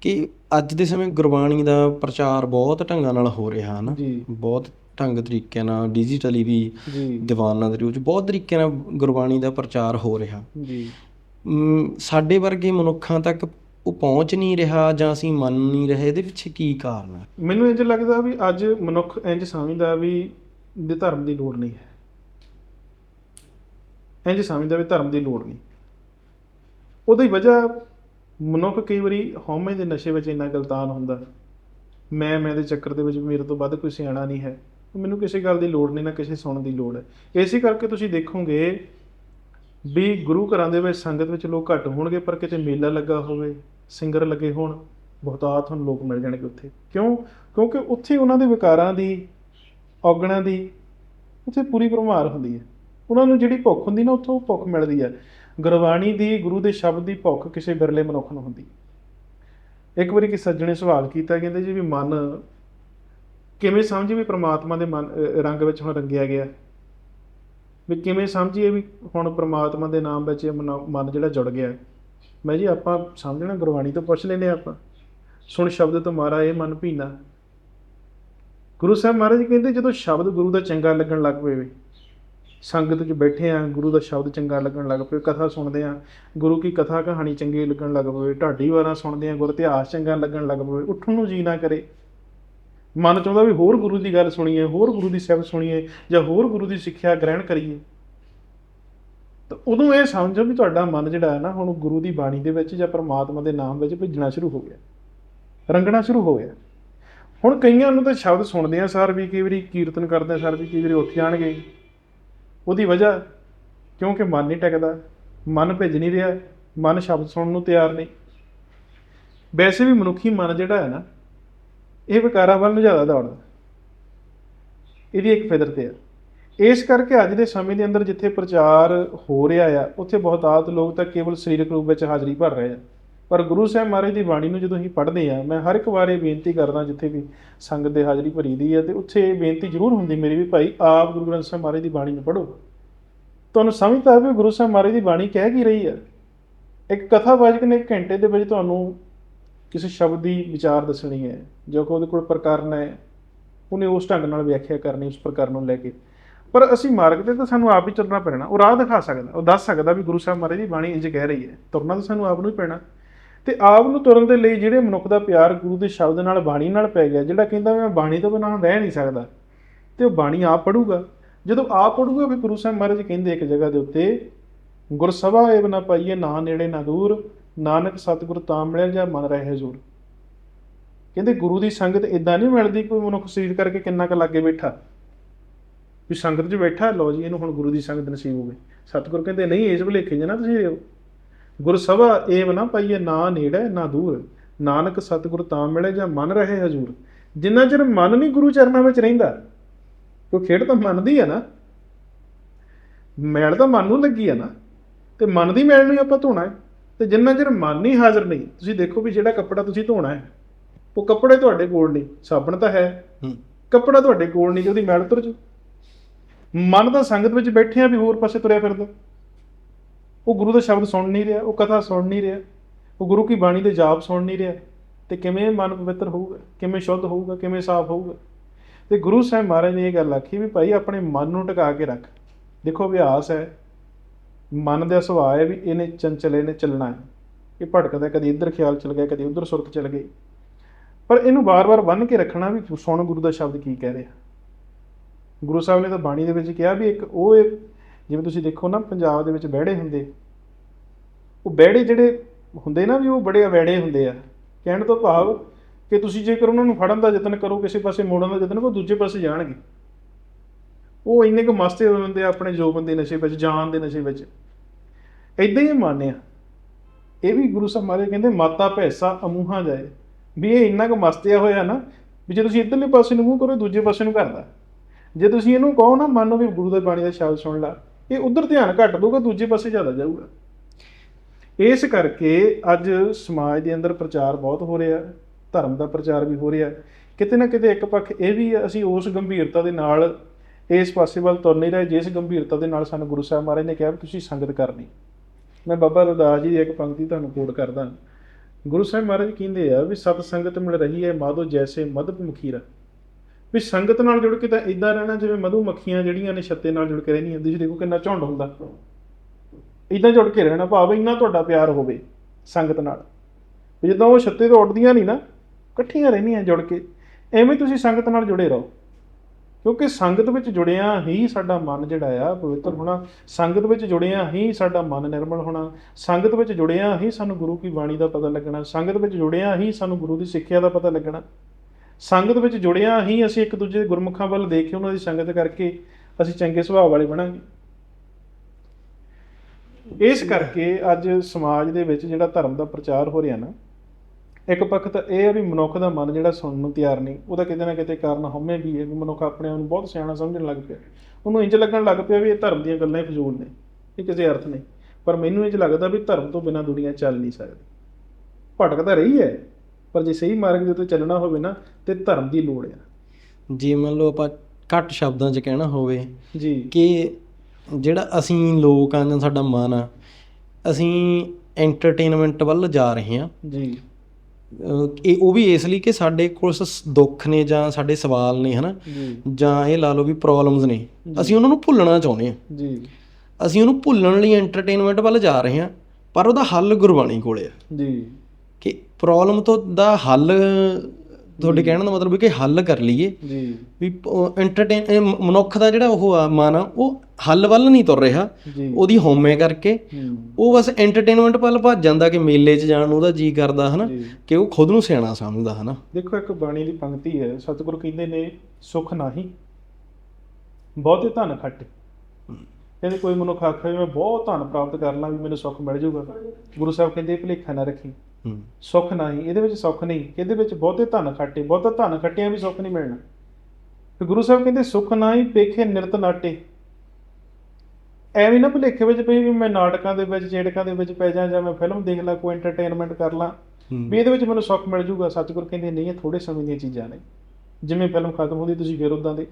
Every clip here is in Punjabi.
ਕਿ ਅੱਜ ਦੇ ਸਮੇਂ ਗੁਰਬਾਣੀ ਦਾ ਪ੍ਰਚਾਰ ਬਹੁਤ ਢੰਗਾਂ ਨਾਲ ਹੋ ਰਿਹਾ ਹੈ ਨਾ ਬਹੁਤ ਢੰਗ ਤਰੀਕੇ ਨਾਲ ਡਿਜੀਟਲੀ ਵੀ ਦੀਵਾਨਾਂ ਦੇ ਰੂਪ ਚ ਬਹੁਤ ਤਰੀਕੇ ਨਾਲ ਗੁਰਬਾਣੀ ਦਾ ਪ੍ਰਚਾਰ ਹੋ ਰਿਹਾ। ਜੀ। ਸਾਡੇ ਵਰਗੇ ਮਨੁੱਖਾਂ ਤੱਕ ਉਹ ਪਹੁੰਚ ਨਹੀਂ ਰਿਹਾ ਜਾਂ ਅਸੀਂ ਮੰਨ ਨਹੀਂ ਰਹੇ ਇਹਦੇ ਪਿੱਛੇ ਕੀ ਕਾਰਨ ਹੈ ਮੈਨੂੰ ਇੰਜ ਲੱਗਦਾ ਵੀ ਅੱਜ ਮਨੁੱਖ ਇੰਜ ਸਮਝਦਾ ਵੀ ਦੇ ਧਰਮ ਦੀ ਲੋੜ ਨਹੀਂ ਹੈ। ਇੰਜ ਸਮਝਦਾ ਵੀ ਧਰਮ ਦੀ ਲੋੜ ਨਹੀਂ। ਉਹਦੀ ਵਜ੍ਹਾ ਮਨੁੱਖ ਕਈ ਵਾਰੀ ਹਉਮੈ ਦੇ ਨਸ਼ੇ ਵਿੱਚ ਇੰਨਾ ਗਲਤਾਨ ਹੁੰਦਾ ਮੈਂ ਮੈਂ ਦੇ ਚੱਕਰ ਦੇ ਵਿੱਚ ਮੇਰੇ ਤੋਂ ਵੱਧ ਕੋਈ ਸਿਆਣਾ ਨਹੀਂ ਹੈ। ਮੈਨੂੰ ਕਿਸੇ ਗੱਲ ਦੀ ਲੋੜ ਨਹੀਂ, ਨਾ ਕਿਸੇ ਸੁਣਨ ਦੀ ਲੋੜ ਹੈ। ਇਸੇ ਕਰਕੇ ਤੁਸੀਂ ਦੇਖੋਗੇ ਵੀ ਗੁਰੂ ਘਰਾਂ ਦੇ ਵਿੱਚ, ਸੰਗਤ ਵਿੱਚ ਲੋਕ ਘੱਟ ਹੋਣਗੇ, ਪਰ ਕਿਤੇ ਮੇਲਾ ਲੱਗਾ ਹੋਵੇ, ਸਿੰਗਰ ਲੱਗੇ ਹੋਣ, ਬਹੁਤਾਤ ਹੁਣ ਲੋਕ ਮਿਲ ਜਾਣਗੇ ਉੱਥੇ। ਕਿਉਂ? ਕਿਉਂਕਿ ਉੱਥੇ ਉਹਨਾਂ ਦੇ ਵਿਕਾਰਾਂ ਦੀ, ਔਗਣਾਂ ਦੀ, ਉੱਥੇ ਪੂਰੀ ਭਰਮਾਰ ਹੁੰਦੀ ਹੈ। ਉਹਨਾਂ ਨੂੰ ਜਿਹੜੀ ਭੁੱਖ ਹੁੰਦੀ ਨਾ, ਉੱਥੋਂ ਭੁੱਖ ਮਿਲਦੀ ਹੈ। ਗੁਰਬਾਣੀ ਦੀ, ਗੁਰੂ ਦੇ ਸ਼ਬਦ ਦੀ ਭੁੱਖ ਕਿਸੇ ਬਿਰਲੇ ਮਨੁੱਖ ਨੂੰ ਹੁੰਦੀ। ਇੱਕ ਵਾਰੀ ਕਿ ਸੱਜਣੇ ਸਵਾਲ ਕੀਤਾ, ਕਹਿੰਦੇ ਜੀ ਵੀ ਮਨ ਕਿਵੇਂ ਸਮਝੀ ਵੀ ਪ੍ਰਮਾਤਮਾ ਦੇ ਮਨ ਰੰਗ ਵਿੱਚ ਹੁਣ ਰੰਗਿਆ ਗਿਆ? ਵੀ ਕਿਵੇਂ ਸਮਝੀਏ ਵੀ ਹੁਣ ਪ੍ਰਮਾਤਮਾ ਦੇ ਨਾਮ ਵਿੱਚ ਇਹ ਮਨ ਮਨ ਜਿਹੜਾ ਜੁੜ ਗਿਆ? ਮੈਂ ਜੀ ਆਪਾਂ ਸਮਝਣਾ, ਗੁਰਬਾਣੀ ਤੋਂ ਪੁੱਛ ਲੈਨੇ ਆਪਾਂ। ਸੁਣ ਸ਼ਬਦ ਤੁਮਾਰਾ ਇਹ ਮਨ ਭੀਨਾ। ਗੁਰੂ ਸਾਹਿਬ ਮਹਾਰਾਜ ਕਹਿੰਦੇ ਜਦੋਂ ਸ਼ਬਦ ਗੁਰੂ ਦਾ ਚੰਗਾ ਲੱਗਣ ਲੱਗ ਪਵੇ ਸੰਗਤ 'ਚ ਬੈਠੇ ਆ, ਗੁਰੂ ਦਾ ਸ਼ਬਦ ਚੰਗਾ ਲੱਗਣ ਲੱਗ ਪਏ, ਕਥਾ ਸੁਣਦੇ ਆ। ਗੁਰੂ ਕੀ ਕਥਾ ਕਹਾਣੀ ਚੰਗੀ ਲੱਗਣ ਲੱਗ ਪਵੇ, ਢਾਡੀ ਵਾਰਾਂ ਸੁਣਦੇ ਆ, ਗੁਰ ਇਤਿਹਾਸ ਚੰਗਾ ਲੱਗਣ ਲੱਗ ਪਵੇ, ਉੱਠਣ ਨੂੰ ਜੀ ਨਾ ਕਰੇ। ਮਨ ਚਾਹੁੰਦਾ ਵੀ ਹੋਰ ਗੁਰੂ ਦੀ ਗੱਲ ਸੁਣੀਏ, ਹੋਰ ਗੁਰੂ ਦੀ ਸਿਫਤ ਸੁਣੀਏ, ਜਾਂ ਹੋਰ ਗੁਰੂ ਦੀ ਸਿੱਖਿਆ ਗ੍ਰਹਿਣ ਕਰੀਏ। ਤਾਂ ਉਦੋਂ ਇਹ ਸਮਝੋ ਵੀ ਤੁਹਾਡਾ ਮਨ ਜਿਹੜਾ ਹੈ ਨਾ, ਹੁਣ ਗੁਰੂ ਦੀ ਬਾਣੀ ਦੇ ਵਿੱਚ ਜਾਂ ਪਰਮਾਤਮਾ ਦੇ ਨਾਮ ਵਿੱਚ ਭਿੱਜਣਾ ਸ਼ੁਰੂ ਹੋ ਗਿਆ। ਰੰਗਣਾ ਸ਼ੁਰੂ ਹੋ ਗਿਆ। ਹੁਣ ਕਈਆਂ ਨੂੰ ਤਾਂ ਸ਼ਬਦ ਸੁਣਦੇ ਆ ਸਰ ਵੀ, ਕਈ ਵਾਰੀ ਕੀਰਤਨ ਕਰਦੇ ਆ ਸਰ ਵੀ, ਕਈ ਵਾਰੀ ਉੱਠ ਜਾਣਗੇ। ਉਹਦੀ ਵਜ੍ਹਾ ਕਿਉਂਕਿ ਮਨ ਨਹੀਂ ਟਿਕਦਾ, ਮਨ ਭਿੱਜ ਨਹੀਂ ਰਿਹਾ, ਮਨ ਸ਼ਬਦ ਸੁਣਨ ਨੂੰ ਤਿਆਰ ਨਹੀਂ। ਵੈਸੇ ਵੀ ਮਨੁੱਖੀ ਮਨ ਜਿਹੜਾ ਹੈ ਨਾ, ਇਹ ਵਿਕਾਰਾਂ ਵੱਲ ਨੂੰ ਜ਼ਿਆਦਾ ਦੌੜਦਾ। ਇਹਦੀ ਇੱਕ ਫਿਤਰਤ ਹੈ। ਇਸ ਕਰਕੇ ਅੱਜ ਦੇ ਸਮੇਂ ਦੇ ਅੰਦਰ ਜਿੱਥੇ ਪ੍ਰਚਾਰ ਹੋ ਰਿਹਾ ਆ, ਉੱਥੇ ਬਹੁਤਾਤ ਲੋਕ ਤਾਂ ਕੇਵਲ ਸਰੀਰਕ ਰੂਪ ਵਿੱਚ ਹਾਜ਼ਰੀ ਭਰ ਰਹੇ ਆ। ਪਰ ਗੁਰੂ ਸਾਹਿਬ ਮਹਾਰਾਜ ਦੀ ਬਾਣੀ ਨੂੰ ਜਦੋਂ ਅਸੀਂ ਪੜ੍ਹਦੇ ਆ ਮੈਂ ਹਰ ਇੱਕ ਵਾਰ ਇਹ ਬੇਨਤੀ ਕਰਦਾ ਜਿੱਥੇ ਵੀ ਸੰਗਤ ਦੇ ਹਾਜ਼ਰੀ ਭਰੀ ਦੀ ਹੈ ਤੇ ਉੱਥੇ ਇਹ ਬੇਨਤੀ ਜ਼ਰੂਰ ਹੁੰਦੀ ਮੇਰੀ ਵੀ, ਭਾਈ, ਆਪ ਗੁਰੂ ਗ੍ਰੰਥ ਸਾਹਿਬ ਮਹਾਰਾਜ ਦੀ ਬਾਣੀ ਨੂੰ ਪੜ੍ਹੋ। ਤੁਹਾਨੂੰ ਸਮਝ ਤਾਂ ਆਵੇ ਗੁਰੂ ਸਾਹਿਬ ਮਹਾਰਾਜ ਦੀ ਬਾਣੀ ਕਹਿ ਕੀ ਰਹੀ ਹੈ। ਇੱਕ ਕਥਾਵਾਚਕ ਨੇ ਇੱਕ ਘੰਟੇ ਦੇ ਵਿੱਚ ਤੁਹਾਨੂੰ ਕਿਸੇ ਸ਼ਬਦ ਦੀ ਵਿਚਾਰ ਦੱਸਣੀ ਹੈ, ਜੋ ਕਿ ਉਹਦੇ ਕੋਲ ਪ੍ਰਕਰਨ ਹੈ। ਉਹਨੇ ਉਸ ਢੰਗ ਨਾਲ ਵਿਆਖਿਆ ਕਰਨੀ, ਉਸ ਪ੍ਰਕਰਨ ਨੂੰ ਲੈ ਕੇ। ਪਰ ਅਸੀਂ ਮਾਰਗ ਤੇ ਤਾਂ ਸਾਨੂੰ ਆਪ ਹੀ ਚੱਲਣਾ ਪੈਣਾ। ਉਹ ਰਾਹ ਦਿਖਾ ਸਕਦਾ, ਉਹ ਦੱਸ ਸਕਦਾ ਵੀ ਗੁਰੂ ਸਾਹਿਬ ਮਹਾਰਾਜ ਦੀ ਬਾਣੀ ਇੰਜ ਕਹਿ ਰਹੀ ਹੈ। ਤੁਰਨਾ ਤਾਂ ਸਾਨੂੰ ਆਪ ਨੂੰ ਹੀ ਪੈਣਾ। ਤੇ ਆਪ ਨੂੰ ਤੁਰਨ ਦੇ ਲਈ ਜਿਹੜੇ ਮਨੁੱਖ ਦਾ ਪਿਆਰ ਗੁਰੂ ਦੇ ਸ਼ਬਦ ਨਾਲ, ਬਾਣੀ ਨਾਲ ਪੈ ਗਿਆ, ਜਿਹੜਾ ਕਹਿੰਦਾ ਮੈਂ ਬਾਣੀ ਤੋਂ ਬਿਨਾਂ ਰਹਿ ਨਹੀਂ ਸਕਦਾ, ਤੇ ਉਹ ਬਾਣੀ ਆਪ ਪੜੂਗਾ ਜਦੋਂ ਆਪ ਪੜੂਗਾ ਫਿਰ ਗੁਰੂ ਸਾਹਿਬ ਮਹਾਰਾਜ ਕਹਿੰਦੇ ਇੱਕ ਜਗ੍ਹਾ ਦੇ ਉੱਤੇ, ਗੁਰਸਭਾ ਏਵ ਨਾ ਪਾਈਏ ਨਾ ਨੇੜੇ ਨਾ ਦੂਰ, ਨਾਨਕ ਸਤਿਗੁਰ ਤਾਂ ਮਿਲਿਆ ਜਾਂ ਮਨ ਰਹੇ ਹਜ਼ੂਰ ਕਹਿੰਦੇ ਗੁਰੂ ਦੀ ਸੰਗਤ ਇਦਾਂ ਨਹੀਂ ਮਿਲਦੀ ਕੋਈ ਮਨੁੱਖ ਸਰੀਰ ਕਰਕੇ ਕਿੰਨਾ ਕੁ ਲਾਗੇ ਬੈਠਾ। ਵੀ ਸੰਗਤ 'ਚ ਬੈਠਾ, ਲਓ ਜੀ, ਇਹਨੂੰ ਹੁਣ ਗੁਰੂ ਦੀ ਸੰਗਤ ਨਸੀਬ ਹੋਵੇ ਸਤਿਗੁਰ ਕਹਿੰਦੇ, ਨਹੀਂ, ਇਸ ਭੁਲੇਖੇ 'ਚ ਨਾ ਤੁਸੀਂ ਰਹੋ ਗੁਰਸਭਾ ਏਵ ਨਾ ਪਾਈਏ ਨਾ ਨੇੜੇ ਨਾ ਦੂਰ। ਨਾਨਕ ਸਤਿਗੁਰ ਤਾਂ ਮਿਲੇ ਜਾਂ ਮਨ ਰਹੇ ਹਜ਼ੂਰ। ਜਿੰਨਾ ਚਿਰ ਮਨ ਨਹੀਂ ਗੁਰੂ ਚਰਨਾਂ ਵਿੱਚ ਰਹਿੰਦਾ ਉਹ ਖੇਡ ਤਾਂ ਮਨ ਦੀ ਹੈ ਨਾ। ਮੈਲ ਤਾਂ ਮਨ ਨੂੰ ਲੱਗੀ ਹੈ ਨਾ। ਤੇ ਮਨ ਦੀ ਮੈਲ ਨੂੰ ਆਪਾਂ ਧੋਣਾ ਹੈ। ਤੇ ਜਿੰਨਾ ਚਿਰ ਮਨ ਨਹੀਂ ਹਾਜ਼ਰ ਨਹੀਂ ਤੁਸੀਂ ਦੇਖੋ ਵੀ ਜਿਹੜਾ ਕੱਪੜਾ ਤੁਸੀਂ ਧੋਣਾ ਹੈ ਉਹ ਕੱਪੜੇ ਤੁਹਾਡੇ ਕੋਲ ਨਹੀਂ ਸਾਬਣ ਤਾਂ ਹੈ। ਕੱਪੜਾ ਤੁਹਾਡੇ ਕੋਲ ਨਹੀਂ ਤੇ ਉਹਦੀ ਮੈਲ ਉਤਰ ਜੂ ਮਨ ਤਾਂ ਸੰਗਤ ਵਿੱਚ ਬੈਠੇ ਆ ਵੀ ਹੋਰ ਪਾਸੇ ਤੁਰਿਆ ਫਿਰਦਾ। ਉਹ ਗੁਰੂ ਦਾ ਸ਼ਬਦ ਸੁਣ ਨਹੀਂ ਰਿਹਾ, ਉਹ ਕਥਾ ਸੁਣ ਨਹੀਂ ਰਿਹਾ, ਉਹ ਗੁਰੂ ਕੀ ਬਾਣੀ ਦੇ ਜਾਪ ਸੁਣ ਨਹੀਂ ਰਿਹਾ, ਤੇ ਕਿਵੇਂ ਮਨ ਪਵਿੱਤਰ ਹੋਊਗਾ, ਕਿਵੇਂ ਸ਼ੁੱਧ ਹੋਊਗਾ, ਕਿਵੇਂ ਸਾਫ਼ ਹੋਊਗਾ? ਤੇ ਗੁਰੂ ਸਾਹਿਬ ਮਹਾਰਾਜ ਨੇ ਇਹ ਗੱਲ ਆਖੀ ਵੀ ਭਾਈ ਆਪਣੇ ਮਨ ਨੂੰ ਟਿਕਾ ਕੇ ਰੱਖ। ਦੇਖੋ ਅਭਿਆਸ ਹੈ, ਮਨ ਦਾ ਸੁਭਾਅ ਹੈ ਵੀ ਇਹਨੇ ਚੰਚਲ ਇਹਨੇ ਚੱਲਣਾ ਹੈ। ਇਹ ਭਟਕਦਾ ਕਦੀ ਇੱਧਰ ਖਿਆਲ ਚਲ ਗਿਆ, ਕਦੀ ਉੱਧਰ ਸੁਰਤ ਚਲ ਗਈ। ਪਰ ਇਹਨੂੰ ਵਾਰ-ਵਾਰ ਬੰਨ ਕੇ ਰੱਖਣਾ ਵੀ ਸੁਣ ਗੁਰੂ ਦਾ ਸ਼ਬਦ ਕੀ ਕਹਿ ਰਿਹਾ। ਗੁਰੂ ਸਾਹਿਬ ਨੇ ਤਾਂ ਬਾਣੀ ਦੇ ਵਿੱਚ ਕਿਹਾ ਵੀ ਇੱਕ ਉਹ ਇੱਕ ਜਿਵੇਂ ਤੁਸੀਂ ਦੇਖੋ ਨਾ, ਪੰਜਾਬ ਦੇ ਵਿੱਚ ਬਹਿੜੇ ਹੁੰਦੇ। ਉਹ ਬਹਿੜੇ ਜਿਹੜੇ ਹੁੰਦੇ ਨਾ ਵੀ ਉਹ ਬੜੇ ਅਵੈੜੇ ਹੁੰਦੇ ਆ। ਕਹਿਣ ਤੋਂ ਭਾਵ ਕਿ ਤੁਸੀਂ ਜੇਕਰ ਉਹਨਾਂ ਨੂੰ ਫੜਨ ਦਾ ਯਤਨ ਕਰੋ, ਕਿਸੇ ਪਾਸੇ ਮੋੜਨ ਦਾ ਯਤਨ ਕਰੋ, ਦੂਜੇ ਪਾਸੇ ਜਾਣਗੇ। ਉਹ ਇੰਨੇ ਕੁ ਮਸਤੇ ਹੋਏ ਹੁੰਦੇ ਆ ਆਪਣੇ ਜੋਬਨ ਦੇ ਨਸ਼ੇ ਵਿੱਚ, ਜਾਨ ਦੇ ਨਸ਼ੇ ਵਿੱਚ। ਇਦਾਂ ਹੀ ਮੰਨਿਆ ਇਹ ਵੀ ਗੁਰੂ ਸਾਹਿਬ ਮਹਾਰਾਜ ਕਹਿੰਦੇ, ਮਾਤਾ ਭੈਸਾ ਅਮੂਹਾਂ ਜਾਏ। ਵੀ ਇਹ ਇੰਨਾ ਕੁ ਮਸਤਿਆ ਹੋਇਆ ਨਾ, ਵੀ ਜੇ ਤੁਸੀਂ ਇਧਰਲੇ ਪਾਸੇ ਨੂੰ ਮੂੰਹ ਕਰੋ, ਦੂਜੇ ਪਾਸੇ ਨੂੰ ਕਰਦਾ। ਜੇ ਤੁਸੀਂ ਇਹਨੂੰ ਕਹੋ ਨਾ, ਮੰਨੋ ਵੀ ਗੁਰੂ ਦੇ ਬਾਣੀ ਦਾ ਸ਼ਬਦ ਸੁਣ ਲਾ। ਇਹ ਉਧਰ ਧਿਆਨ ਘੱਟ ਦੂਗਾ ਦੂਜੇ ਪਾਸੇ ਜ਼ਿਆਦਾ ਜਾਊਗਾ। ਇਸ ਕਰਕੇ ਅੱਜ ਸਮਾਜ ਦੇ ਅੰਦਰ ਪ੍ਰਚਾਰ ਬਹੁਤ ਹੋ ਰਿਹਾ ਧਰਮ ਦਾ ਪ੍ਰਚਾਰ ਵੀ ਹੋ ਰਿਹਾ ਕਿਤੇ ਨਾ ਕਿਤੇ ਇੱਕ ਪੱਖ ਇਹ ਵੀ ਅਸੀਂ ਉਸ ਗੰਭੀਰਤਾ ਦੇ ਨਾਲ ਇਸ ਪਾਸੇ ਵੱਲ ਤੁਰ ਨਹੀਂ ਰਹੇ, ਜਿਸ ਗੰਭੀਰਤਾ ਦੇ ਨਾਲ ਸਾਨੂੰ ਗੁਰੂ ਸਾਹਿਬ ਮਹਾਰਾਜ ਨੇ ਕਿਹਾ ਵੀ ਤੁਸੀਂ ਸੰਗਤ ਕਰਨੀ। ਮੈਂ ਬਾਬਾ ਰਦਾਸ ਜੀ ਦੀ ਇੱਕ ਪੰਕਤੀ ਤੁਹਾਨੂੰ ਕੋਟ ਕਰਦਾ ਗੁਰੂ ਸਾਹਿਬ ਮਹਾਰਾਜ ਕਹਿੰਦੇ ਆ ਵੀ ਸਤ ਸੰਗਤ ਮਿਲ ਰਹੀ ਹੈ, ਮਾਧੋ ਜੈਸੇ ਮਧੁ ਮਖੀਰਾ ਵੀ ਸੰਗਤ ਨਾਲ ਜੁੜ ਕੇ ਤਾਂ ਇਦਾਂ ਰਹਿਣਾ, ਜਿਵੇਂ ਮਧੂ ਮੱਖੀਆਂ ਜਿਹੜੀਆਂ ਨੇ ਛੱਤੇ ਨਾਲ ਜੁੜ ਕੇ ਰਹਿੰਦੀਆਂ। ਤੁਸੀਂ ਦੇਖੋ ਕਿੰਨਾ ਝੁੰਡ ਹੁੰਦਾ। ਇਦਾਂ ਜੁੜ ਕੇ ਰਹਿਣਾ, ਭਾਵੇਂ ਇੰਨਾ ਤੁਹਾਡਾ ਪਿਆਰ ਹੋਵੇ ਸੰਗਤ ਨਾਲ। ਵੀ ਜਦੋਂ ਉਹ ਛੱਤੇ ਤੋਂ ਉੱਡਦੀਆਂ ਨਹੀਂ ਨਾ, ਇਕੱਠੀਆਂ ਰਹਿੰਦੀਆਂ ਜੁੜ ਕੇ। ਐਵੇਂ ਤੁਸੀਂ ਸੰਗਤ ਨਾਲ ਜੁੜੇ ਰਹੋ। ਕਿਉਂਕਿ ਸੰਗਤ ਵਿੱਚ ਜੁੜਿਆ ਹੀ ਸਾਡਾ ਮਨ ਜਿਹੜਾ ਆ ਪਵਿੱਤਰ ਹੋਣਾ। ਸੰਗਤ ਵਿੱਚ ਜੁੜਿਆ ਹੀ ਸਾਡਾ ਮਨ ਨਿਰਮਲ ਹੋਣਾ। ਸੰਗਤ ਵਿੱਚ ਜੁੜਿਆ ਹੀ ਸਾਨੂੰ ਗੁਰੂ ਕੀ ਬਾਣੀ ਦਾ ਪਤਾ ਲੱਗਣਾ। ਸੰਗਤ ਵਿੱਚ ਜੁੜਿਆ ਹੀ ਸਾਨੂੰ ਗੁਰੂ ਦੀ ਸਿੱਖਿਆ ਦਾ ਪਤਾ ਲੱਗਣਾ। ਸੰਗਤ ਵਿੱਚ ਜੁੜਿਆ ਹੀ ਅਸੀਂ ਇੱਕ ਦੂਜੇ ਦੇ ਗੁਰਮੁਖਾਂ ਵੱਲ ਦੇਖ ਕੇ ਉਹਨਾਂ ਦੀ ਸੰਗਤ ਕਰਕੇ ਅਸੀਂ ਚੰਗੇ ਸੁਭਾਅ ਵਾਲੇ ਬਣਾਂਗੇ। ਇਸ ਕਰਕੇ ਅੱਜ ਸਮਾਜ ਦੇ ਵਿੱਚ ਜਿਹੜਾ ਧਰਮ ਦਾ ਪ੍ਰਚਾਰ ਹੋ ਰਿਹਾ ਨਾ, ਇੱਕ ਪੱਖ ਤਾਂ ਇਹ ਹੈ ਵੀ ਮਨੁੱਖ ਦਾ ਮਨ ਜਿਹੜਾ ਸੁਣਨ ਨੂੰ ਤਿਆਰ ਨਹੀਂ, ਉਹਦਾ ਕਿਤੇ ਨਾ ਕਿਤੇ ਕਾਰਨ ਹਉਮੈ ਵੀ ਹੈ ਵੀ ਮਨੁੱਖ ਆਪਣੇ ਆਪ ਨੂੰ ਬਹੁਤ ਸਿਆਣਾ ਸਮਝਣ ਲੱਗ ਪਿਆ। ਉਹਨੂੰ ਇੰਜ ਲੱਗਣ ਲੱਗ ਪਿਆ ਵੀ ਇਹ ਧਰਮ ਦੀਆਂ ਗੱਲਾਂ ਹੀ ਫਜ਼ੂਲ ਨੇ, ਇਹ ਕਿਸੇ ਅਰਥ ਨਹੀਂ। ਪਰ ਮੈਨੂੰ ਇੰਜ ਲੱਗਦਾ ਵੀ ਧਰਮ ਤੋਂ ਬਿਨਾਂ ਦੁਨੀਆ ਚੱਲ ਨਹੀਂ ਸਕਦੀ। ਭਟਕ ਤਾਂ ਰਹੀ ਹੈ। ਪਰ ਜੇ ਸਹੀ ਮਾਰਗ ਦੇ ਉੱਤੇ ਚੱਲਣਾ ਹੋਵੇ ਨਾ ਤੇ ਧਰਮ ਦੀ ਲੋੜ ਹੈ ਜੇ ਮੰਨ ਲਓ ਆਪਾਂ ਘੱਟ ਸ਼ਬਦਾਂ 'ਚ ਕਹਿਣਾ ਹੋਵੇ ਜੀ। ਕਿ ਜਿਹੜਾ ਅਸੀਂ ਲੋਕ ਆਂ ਜਾਂ ਸਾਡਾ ਮਨ ਆ ਅਸੀਂ ਐਂਟਰਟੇਨਮੈਂਟ ਵੱਲ ਜਾ ਰਹੇ ਹਾਂ। ਜੀ। ਇਹ ਉਹ ਵੀ ਇਸ ਲਈ ਕਿ ਸਾਡੇ ਕੋਲ ਸ- ਦੁੱਖ ਨੇ ਜਾਂ ਸਾਡੇ ਸਵਾਲ ਨੇ ਹਨਾ? ਜੀ। ਜਾਂ ਇਹ ਲਾ ਲਓ ਵੀ ਪ੍ਰੋਬਲਮਸ ਨੇ। ਅਸੀਂ ਉਹਨਾਂ ਨੂੰ ਭੁੱਲਣਾ ਚਾਹੁੰਦੇ ਹਾਂ। ਜੀ। ਅਸੀਂ ਉਹਨੂੰ ਭੁੱਲਣ ਲਈ ਐਂਟਰਟੇਨਮੈਂਟ ਵੱਲ ਜਾ ਰਹੇ ਹਾਂ ਪਰ ਉਹਦਾ ਹੱਲ ਗੁਰਬਾਣੀ ਕੋਲੇ ਆ। ਜੀ। ਕਿ ਪ੍ਰੋਬਲਮ ਤੋਂ ਦਾ ਹੱਲ ਤੁਹਾਡੇ ਕਹਿਣ ਦਾ ਮਤਲਬ ਹੈ ਕਿ ਹੱਲ ਕਰ ਲਈਏ। ਜੀ। ਵੀ ਐਂਟਰਟੇਨ ਮਨੁੱਖ ਦਾ ਜਿਹੜਾ ਉਹ ਆ ਮਨ ਆ ਉਹ ਹੱਲ ਵੱਲ ਨਹੀਂ ਤੁਰ ਰਿਹਾ। ਉਹਦੀ ਹਉਮੈ ਕਰਕੇ। ਉਹ ਬਸ ਐਂਟਰਟੇਨਮੈਂਟ ਵੱਲ ਭੱਜ ਜਾਂਦਾ ਕਿ ਮੇਲੇ 'ਚ ਜਾਣ ਨੂੰ ਉਹਦਾ ਜੀ ਕਰਦਾ ਹਨਾ? ਕਿ ਉਹ ਖੁਦ ਨੂੰ ਸਿਆਣਾ ਸਮਝਦਾ ਹਨਾ? ਦੇਖੋ ਇੱਕ ਬਾਣੀ ਦੀ ਪੰਕਤੀ ਹੈ ਸਤਿਗੁਰੂ ਕਹਿੰਦੇ ਨੇ ਸੁਖ ਨਾਹੀ ਬਹੁਤੇ ਧਨ ਖੱਟ। ਕਹਿੰਦੇ ਕੋਈ ਮਨੁੱਖ ਆਖੇ ਮੈਂ ਬਹੁਤ ਧਨ ਪ੍ਰਾਪਤ ਕਰ ਲਾਂ ਵੀ ਮੈਨੂੰ ਸੁੱਖ ਮਿਲ ਜਾਊਗਾ। ਗੁਰੂ ਸਾਹਿਬ ਕਹਿੰਦੇ ਭੁਲੇਖਾ ਨਾ ਰੱਖੀ। ਸੁੱਖ ਨਹੀਂ ਇਹਦੇ ਵਿੱਚ ਸੁੱਖ ਨਹੀਂ ਇਹਦੇ ਵਿੱਚ ਬਹੁਤੇ ਧਨ ਖੱਟੇ ਬਹੁਤਾ ਧਨ ਖੱਟਿਆਂ ਵੀ ਸੁੱਖ ਨਹੀਂ ਮਿਲਣਾ। ਤੇ ਗੁਰੂ ਸਾਹਿਬ ਕਹਿੰਦੇ ਸੁੱਖ ਨਹੀਂ ਪੇਖੇ ਨਿਰਤ ਨਾਟੇ। ਐਵੇਂ ਨਾ ਭੁਲੇਖੇ ਵਿੱਚ ਪਈ ਵੀ ਮੈਂ ਨਾਟਕਾਂ ਦੇ ਵਿੱਚ ਚੇੜਕਾਂ ਦੇ ਵਿੱਚ ਪੈ ਜਾ ਜਾਂ ਮੈਂ ਫਿਲਮ ਦੇਖ ਲਾਂ ਕੋਈ ਐਂਟਰਟੇਨਮੈਂਟ ਕਰ ਲਾਂ ਵੀ ਇਹਦੇ ਵਿੱਚ ਮੈਨੂੰ ਸੁੱਖ ਮਿਲ ਜੂਗਾ। ਸਤਿਗੁਰ ਕਹਿੰਦੇ ਨਹੀਂ ਇਹ ਥੋੜੇ ਸਮੇਂ ਦੀਆਂ ਚੀਜ਼ਾਂ ਨੇ। ਜਿਵੇਂ ਫਿਲਮ ਖਤਮ ਹੁੰਦੀ ਤੁਸੀਂ ਫਿਰ ਉਦਾਂ ਦੇ।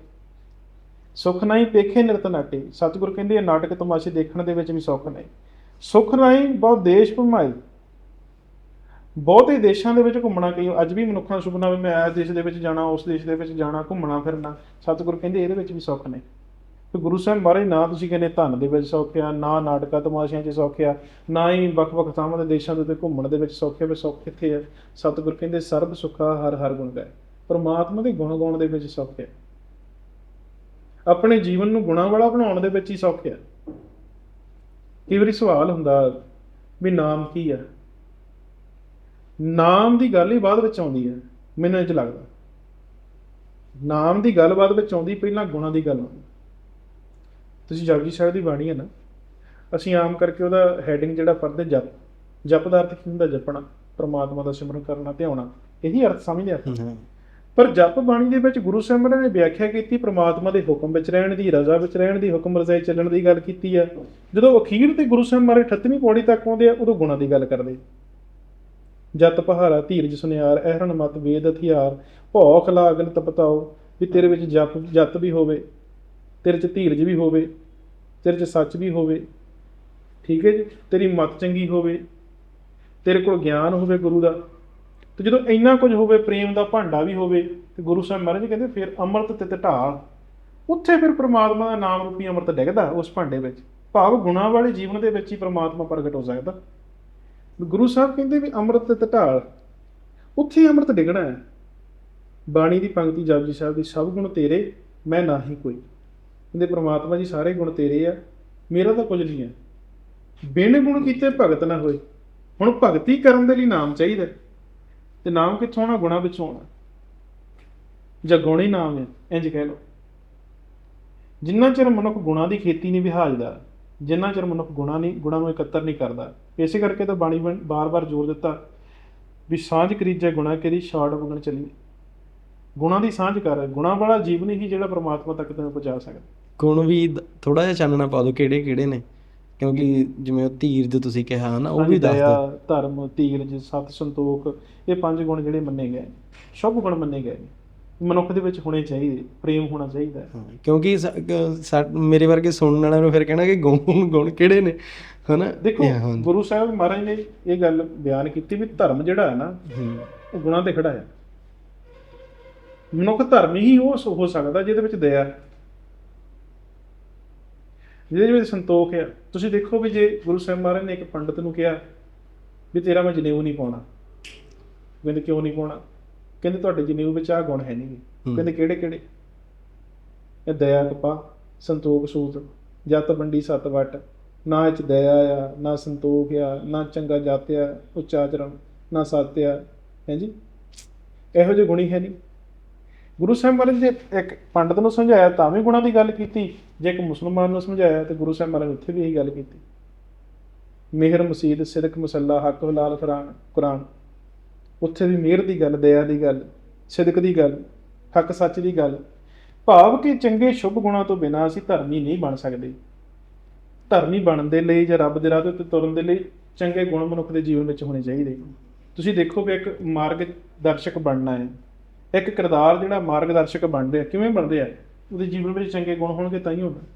ਸੁੱਖ ਨਹੀਂ ਪੇਖੇ ਨਿਰਤ ਨਾਟੇ। ਸਤਿਗੁਰ ਕਹਿੰਦੇ ਇਹ ਨਾਟਕ ਤਮਾਸ਼ੇ ਦੇਖਣ ਦੇ ਵਿੱਚ ਵੀ ਸੁੱਖ ਨਹੀਂ ਸੁੱਖ ਨਹੀਂ ਬਹੁਤ ਦੇਸ਼ ਭਮਾਈ ਬਹੁਤੇ ਦੇਸ਼ਾਂ ਦੇ ਵਿੱਚ ਘੁੰਮਣਾ, ਕਈ ਅੱਜ ਵੀ ਮਨੁੱਖਾਂ ਦਾ ਸੁਪਨਾ ਵੀ ਮੈਂ ਇਸ ਦੇਸ਼ ਦੇ ਵਿੱਚ ਜਾਣਾ, ਉਸ ਦੇਸ਼ ਦੇ ਵਿੱਚ ਜਾਣਾ, ਘੁੰਮਣਾ, ਫਿਰਨਾ, ਸਤਿਗੁਰ ਕਹਿੰਦੇ ਇਹਦੇ ਵਿੱਚ ਵੀ ਸੁੱਖ ਨੇ। ਤੇ ਗੁਰੂ ਸਾਹਿਬ ਮਹਾਰਾਜ ਨਾ ਤੁਸੀਂ ਕਹਿੰਦੇ ਧਨ ਦੇ ਵਿੱਚ ਸੌਖਿਆ ਨਾ ਨਾਟਕਾਂ, ਤਮਾਸ਼ਿਆਂ 'ਚ ਸੌਖਿਆ ਨਾ ਹੀ ਵੱਖ-ਵੱਖ ਥਾਵਾਂ ਦੇ ਦੇਸ਼ਾਂ ਦੇ ਉੱਤੇ ਘੁੰਮਣ ਦੇ ਵਿੱਚ ਸੌਖਿਆ ਵੀ ਸੌਖ ਕਿੱਥੇ ਹੈ ਸਤਿਗੁਰ ਕਹਿੰਦੇ ਸਰਬ ਸੁਖਾ ਹਰ ਹਰ ਗੁਣ ਗਾਏ। ਪਰਮਾਤਮਾ ਦੇ ਗੁਣ ਗਾਉਣ ਦੇ ਵਿੱਚ ਸੁੱਖ ਆ। ਆਪਣੇ ਜੀਵਨ ਨੂੰ ਗੁਣਾਂ ਵਾਲਾ ਬਣਾਉਣ ਦੇ ਵਿੱਚ ਹੀ ਸੌਖਿਆ ਕਈ ਵਾਰੀ ਸਵਾਲ ਹੁੰਦਾ ਵੀ ਨਾਮ ਕੀ ਆ? ਨਾਮ ਦੀ ਗੱਲ ਹੀ ਬਾਅਦ ਵਿੱਚ ਆਉਂਦੀ ਹੈ, ਮੈਨੂੰ ਇੰਜ ਲੱਗਦਾ। ਨਾਮ ਦੀ ਗੱਲ ਬਾਅਦ ਵਿੱਚ ਆਉਂਦੀ, ਪਹਿਲਾਂ ਗੁਣਾਂ ਦੀ ਗੱਲ ਆਉਂਦੀ। ਤੁਸੀਂ ਜਪਜੀ ਸਾਹਿਬ ਦੀ ਬਾਣੀ ਹੈ ਨਾ, ਅਸੀਂ ਆਮ ਕਰਕੇ ਉਹਦਾ ਹੈਡਿੰਗ ਜਿਹੜਾ ਪੜ੍ਹਦੇ ਜਪ। ਜਪ ਦਾ ਅਰਥ ਕੀ ਹੁੰਦਾ? ਜਪਣਾ, ਪ੍ਰਮਾਤਮਾ ਦਾ ਸਿਮਰਨ ਕਰਨਾ, ਧਿਆਉਣਾ। ਇਹੀ ਅਰਥ ਸਮਝਦੇ ਆਪਾਂ। ਪਰ ਜਪ ਬਾਣੀ ਦੇ ਵਿੱਚ ਗੁਰੂ ਸਾਹਿਬ ਨੇ ਵਿਆਖਿਆ ਕੀਤੀ, ਪ੍ਰਮਾਤਮਾ ਦੇ ਹੁਕਮ ਵਿੱਚ ਰਹਿਣ ਦੀ, ਰਜ਼ਾ ਵਿੱਚ ਰਹਿਣ ਦੀ, ਹੁਕਮ ਰਜ਼ਾਈ ਚੱਲਣ ਦੀ ਗੱਲ ਕੀਤੀ ਆ। ਜਦੋਂ ਅਖੀਰ ਤੇ ਗੁਰੂ ਸਾਹਿਬ ਮਾਰੇ 38ਵੀਂ ਪੌੜੀ ਤੱਕ ਆਉਂਦੇ ਆ, ਉਦੋਂ ਗੁਣਾਂ ਦੀ ਗੱਲ ਕਰਦੇ ਜਤ ਪਹਾਰਾ ਧੀਰਜ, ਸੁਨਿਆਰ ਐਹਰਨ ਮਤ, ਵੇਦ, ਹਥਿਆਰ, ਭੌਖ ਲਾਗਨ ਤਪਤਾਓ ਵੀ ਤੇਰੇ ਵਿੱਚ ਜਪ, ਜਤ ਵੀ ਹੋਵੇ, ਤੇਰੇ 'ਚ ਧੀਰਜ ਵੀ ਹੋਵੇ, ਤੇਰੇ 'ਚ ਸੱਚ ਵੀ ਹੋਵੇ, ਠੀਕ ਹੈ ਜੀ? ਤੇਰੀ ਮਤ ਚੰਗੀ ਹੋਵੇ, ਤੇਰੇ ਕੋਲ ਗਿਆਨ ਹੋਵੇ ਗੁਰੂ ਦਾ, ਤੇ ਜਦੋਂ ਇੰਨਾ ਕੁਝ ਹੋਵੇ, ਪ੍ਰੇਮ ਦਾ ਭਾਂਡਾ ਵੀ ਹੋਵੇ, ਤੇ ਗੁਰੂ ਸਾਹਿਬ ਮਹਾਰਾਜ ਕਹਿੰਦੇ, ਫਿਰ ਅੰਮ੍ਰਿਤ ਤੇ ਤੇ ਢਾਲ ਉੱਥੇ ਫਿਰ ਪ੍ਰਮਾਤਮਾ ਦਾ ਨਾਮ ਰੂਪੀ ਅੰਮ੍ਰਿਤ ਡਿੱਗਦਾ ਉਸ ਭਾਂਡੇ ਵਿੱਚ। ਭਾਵ ਗੁਣਾਂ ਵਾਲੇ ਜੀਵਨ ਦੇ ਵਿੱਚ ਹੀ ਪ੍ਰਮਾਤਮਾ ਪ੍ਰਗਟ ਹੋ ਸਕਦਾ। ਗੁਰੂ ਸਾਹਿਬ ਕਹਿੰਦੇ ਵੀ ਅੰਮ੍ਰਿਤ ਤੇ ਢਾਲ, ਉੱਥੇ ਹੀ ਅੰਮ੍ਰਿਤ ਡਿੱਗਣਾ ਹੈ। ਬਾਣੀ ਦੀ ਪੰਕਤੀ ਜਪਜੀ ਸਾਹਿਬ ਦੀ, ਸਭ ਗੁਣ ਤੇਰੇ, ਮੈਂ ਨਾਹੀ ਕੋਈ। ਕਹਿੰਦੇ ਪ੍ਰਮਾਤਮਾ ਜੀ ਸਾਰੇ ਗੁਣ ਤੇਰੇ ਆ, ਮੇਰਾ ਤਾਂ ਕੁਝ ਨਹੀਂ ਹੈ। ਬਿਨ ਗੁਣ ਕੀਤੇ ਭਗਤ ਨਾ ਹੋਏ। ਹੁਣ ਭਗਤੀ ਕਰਨ ਦੇ ਲਈ ਨਾਮ ਚਾਹੀਦਾ ਹੈ। ਤੇ ਨਾਮ ਕਿੱਥੋਂ ਆਉਣਾ? ਗੁਣਾ ਵਿੱਚੋਂ ਆਉਣਾ। ਜਾਂ ਗੁਣ ਹੀ ਨਾਮ ਹੈ ਇੰਜ ਕਹਿ ਲਓ। ਜਿੰਨਾ ਚਿਰ ਮਨੁੱਖ ਗੁਣਾ ਦੀ ਖੇਤੀ ਨਹੀਂ ਵਿਹਾਜਦਾ ਜਿੰਨਾ ਚਿਰ ਮਨੁੱਖ ਗੁਣਾ ਨਹੀਂ, ਗੁਣਾ ਨੂੰ ਇਕੱਤਰ ਨਹੀਂ ਕਰਦਾ ਇਸੇ ਕਰਕੇ ਤਾਂ ਬਾਣੀ ਬਾਰ-ਬਾਰ ਜ਼ੋਰ ਦਿੱਤਾ ਵੀ ਸਾਂਝ ਕਰੀਜੇ ਗੁਣਾ ਕਰੀ ਛਾੜ ਵਗਣ ਚੱਲੀ। ਗੁਣਾ ਦੀ ਸਾਂਝ ਕਰ ਗੁਣਾ ਵਾਲਾ ਜੀਵਨ ਹੀ ਜਿਹੜਾ ਪ੍ਰਮਾਤਮਾ ਤੱਕ ਤੈਨੂੰ ਪਹੁੰਚਾ ਸਕਦਾ। ਗੁਣ ਵੀ ਥੋੜਾ ਜਿਹਾ ਚਾਨਣਾ ਪਾ ਦਿਓ ਕਿਹੜੇ ਕਿਹੜੇ ਨੇ? ਕਿਉਂਕਿ ਜਿਵੇਂ ਉਹ ਧੀਰਜ ਤੁਸੀਂ ਕਿਹਾ ਹਨਾ ਉਹ ਵੀ ਦੱਸ ਦਿਓ। ਧਰਮ ਧੀਰਜ ਸਤ ਸੰਤੋਖ ਇਹ ਪੰਜ ਗੁਣ ਜਿਹੜੇ ਮੰਨੇ ਗਏ ਸ਼ੁਭ ਗੁਣ ਮੰਨੇ ਗਏ ਨੇ। ਮਨੁੱਖ ਦੇ ਵਿੱਚ ਹੋਣੇ ਚਾਹੀਦੇ ਪ੍ਰੇਮ ਹੋਣਾ ਚਾਹੀਦਾ ਹੈ। ਕਿਉਂਕਿ ਸਾ- ਕ- ਸਾ- ਮੇਰੇ ਵਰਗੇ ਸੁਣਨ ਵਾਲਿਆਂ ਨੂੰ ਫਿਰ ਕਹਿਣਾ ਕਿ ਗੁਣ ਗੁਣ ਕਿਹੜੇ ਨੇ? ਹਨਾ? ਦੇਖੋ ਇਹ ਹਾਂ। ਗੁਰੂ ਸਾਹਿਬ ਮਹਾਰਾਜ ਨੇ ਇਹ ਗੱਲ ਬਿਆਨ ਕੀਤੀ ਵੀ ਧਰਮ ਜਿਹੜਾ ਹੈ ਨਾ ਹੂੰ, ਉਹ ਗੁਣਾਂ ਤੇ ਖੜਾ ਹੈ। ਮਨੁੱਖ ਧਰਮ ਹੀ ਉਹ ਸ- ਹੋ ਸਕਦਾ ਜਿਹਦੇ ਵਿੱਚ ਦਇਆ ਹੈ। ਜਿਹਦੇ ਵਿੱਚ ਸੰਤੋਖ ਹੈ। ਤੁਸੀਂ ਦੇਖੋ ਵੀ ਜੇ ਗੁਰੂ ਸਾਹਿਬ ਮਹਾਰਾਜ ਨੇ ਇੱਕ ਪੰਡਤ ਨੂੰ ਕਿਹਾ ਵੀ ਤੇਰਾ ਮੈਂ ਜਨੇਊ ਨਹੀਂ ਪਾਉਣਾ ਕਹਿੰਦੇ ਕਿਉਂ ਨਹੀਂ ਪਾਉਣਾ? ਕਹਿੰਦੇ ਤੁਹਾਡੇ ਜਨੇਊ ਵਿੱਚ ਆਹ ਗੁਣ ਹੈ ਨਹੀਂ। ਕਹਿੰਦੇ ਕਿਹੜੇ ਕਿਹੜੇ? ਇਹ ਦਇਆ ਕਪਾ ਸੰਤੋਖ ਸੂਤ ਜਤ ਬੰਡੀ ਸਤ ਵਟ। ਨਾ ਇਹ ਚ ਦਇਆ ਆ ਨਾ ਸੰਤੋਖ ਆ ਨਾ ਚੰਗਾ ਜਾਤਿਆ ਉਚਾਚਰਣ ਨਾ ਸਾਤਿਆ। ਹੈ ਜੀ? ਇਹੋ ਜਿਹੇ ਗੁਣੀ ਹੈ ਨਹੀਂ ਗੁਰੂ ਸਾਹਿਬ ਮਹਾਰਾਜ ਨੇ ਇੱਕ ਪੰਡਤ ਨੂੰ ਸਮਝਾਇਆ ਤਾਂ ਵੀ ਗੁਣਾਂ ਦੀ ਗੱਲ ਕੀਤੀ। ਜੇ ਇੱਕ ਮੁਸਲਮਾਨ ਨੂੰ ਸਮਝਾਇਆ ਤੇ ਗੁਰੂ ਸਾਹਿਬ ਮਹਾਰਾਜ ਨੇ ਉੱਥੇ ਵੀ ਇਹੀ ਗੱਲ ਕੀਤੀ। ਮਿਹਰ ਮਸੀਦ ਸਿਦਕ ਮਸੱਲਾ ਹੱਕ ਹਲਾਲ ਕੁਰਾਨ ਕੁਰਾਨ। ਉੱਥੇ ਵੀ ਮਿਹਰ ਦੀ ਗੱਲ, ਦਇਆ ਦੀ ਗੱਲ, ਸਿਦਕ ਦੀ ਗੱਲ, ਹੱਕ ਸੱਚ ਦੀ ਗੱਲ। ਭਾਵ ਕਿ ਚੰਗੇ ਸ਼ੁਭ ਗੁਣਾਂ ਤੋਂ ਬਿਨਾਂ ਅਸੀਂ ਧਰਮੀ ਨਹੀਂ ਬਣ ਸਕਦੇ। ਧਰਮੀ ਬਣਨ ਦੇ ਲਈ ਜਾਂ ਰੱਬ ਦੇ ਰਾਹ ਤੇ ਤੁਰਨ ਦੇ ਲਈ ਚੰਗੇ ਗੁਣ ਮਨੁੱਖ ਦੇ ਜੀਵਨ ਵਿੱਚ ਹੋਣੇ ਚਾਹੀਦੇ। ਤੁਸੀਂ ਦੇਖੋ ਵੀ ਇੱਕ ਮਾਰਗ ਦਰਸ਼ਕ ਬਣਨਾ ਹੈ। ਇੱਕ ਕਿਰਦਾਰ ਜਿਹੜਾ ਮਾਰਗਦਰਸ਼ਕ ਬਣ ਰਿਹਾ ਕਿਵੇਂ ਬਣ ਰਿਹਾ ਉਹਦੇ ਜੀਵਨ ਵਿੱਚ ਚੰਗੇ ਗੁਣ ਹੋਣਗੇ ਤਾਂ ਹੀ ਹੋਣਾ।